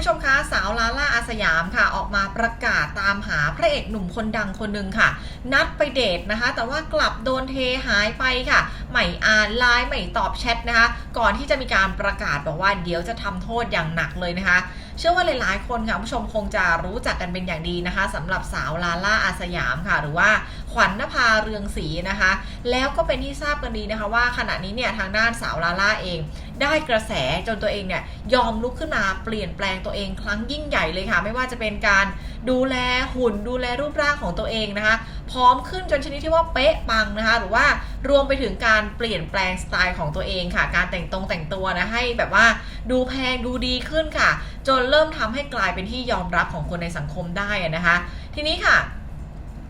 ผู้ชมคะสาวลาล่าอาสยามค่ะ ออกมาประกาศตามหาพระเอกหนุ่มคนดังคนหนึ่งค่ะ นัดไปเดทนะคะ แต่ว่ากลับโดนเทหายไปค่ะไม่อ่านไลน์ไม่ตอบแชทนะคะ ก่อนที่จะมีการประกาศบอกว่าเดี๋ยวจะทำโทษอย่างหนักเลยนะคะ เชื่อว่าหลายๆ คนค่ะผู้ชมคงจะรู้จักกันเป็นอย่างดีนะคะสำหรับสาวลาล่าอาสยามค่ะ หรือว่าขวัญนภาเรืองศรีนะคะ แล้วก็เป็นที่ทราบกันดีนะคะ ว่าขณะนี้เนี่ยทางด้านสาวลาล่าเอง ได้กระแสจนตัวเองเนี่ยยอมลุกขึ้นมาเปลี่ยนแปลงตัวเองครั้งยิ่งใหญ่เลยค่ะ ไม่ว่าจะเป็นการดูแลหุ่นดูแลรูปร่างของตัวเองนะคะ พร้อมขึ้นจนชนิดที่ว่าเป๊ะปังนะคะ หรือว่ารวมไปถึงการเปลี่ยนแปลงสไตล์ของตัวเองค่ะ การแต่งตรงแต่งตัวนะให้แบบว่าดูแพงดูดีขึ้นค่ะ จนเริ่มทำให้กลายเป็นที่ยอมรับของคนในสังคมได้นะคะ ทีนี้ค่ะ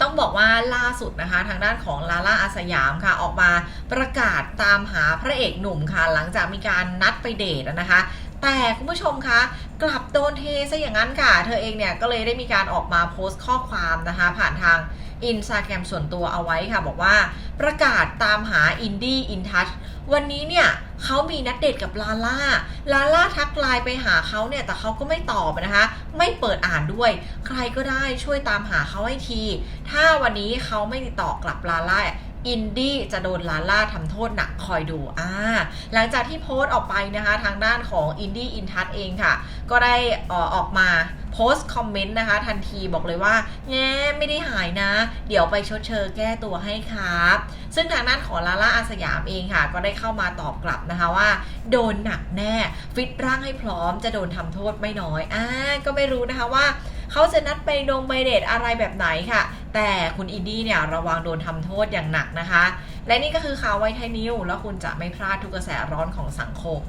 ต้องบอกว่าล่าสุดนะคะ ทางด้านของลาล่าอาสยามค่ะ ออกมาประกาศตามหาพระเอกหนุ่มค่ะ หลังจากมีการนัดไปเดทนะคะ แต่คุณผู้ชมคะกลับโดนเทซะอย่างนั้นค่ะ เธอเองเนี่ยก็เลยได้มีการออกมาโพสต์ข้อความนะคะ ผ่านทางอินสตาแกรมส่วนตัวเอาไว้ค่ะ บอกว่าประกาศตามหาอินดี้อินทัชวันนี้เนี่ย เขามีนัดเดทกับลาล่า ลาล่าทักไลน์ไปหาเขาเนี่ย แต่เขาก็ไม่ตอบนะคะ ไม่เปิดอ่านด้วย ใครก็ได้ช่วยตามหาเขาให้ที ถ้าวันนี้เขาไม่ติดต่อกลับลาล่าอินดี้จะโดนลาล่าทำโทษหนักคอยดูอ่าหลังจากที่โพสต์ออกไปนะคะ ทางด้านของอินดี้อินทัศเองค่ะ ก็ได้ออออกมา สต์คอมเมนต์นะคะ ทันทีบอกเลยว่าแง่ไม่ได้หายนะ เดี๋ยวไปชดเชยแก้ตัวให้ครับ ซึ่งทางด้านของลาล่าอาสยามเองค่ะ ก็ได้เข้ามาตอบกลับนะคะว่า โดนหนักแน่ ฟิตร่างให้พร้อมจะโดนทำโทษไม่น้อยอ่าก็ไม่รู้นะคะว่าเขาจะนัดไปดงไปเดทอะไรแบบไหนค่ะ แต่คุณอินดี้เนี่ยระวังโดนทำโทษอย่างหนักนะคะ และนี่ก็คือข่าวไวไทยนิวแล้วคุณจะไม่พลาดทุกกระแสร้อนของสังคม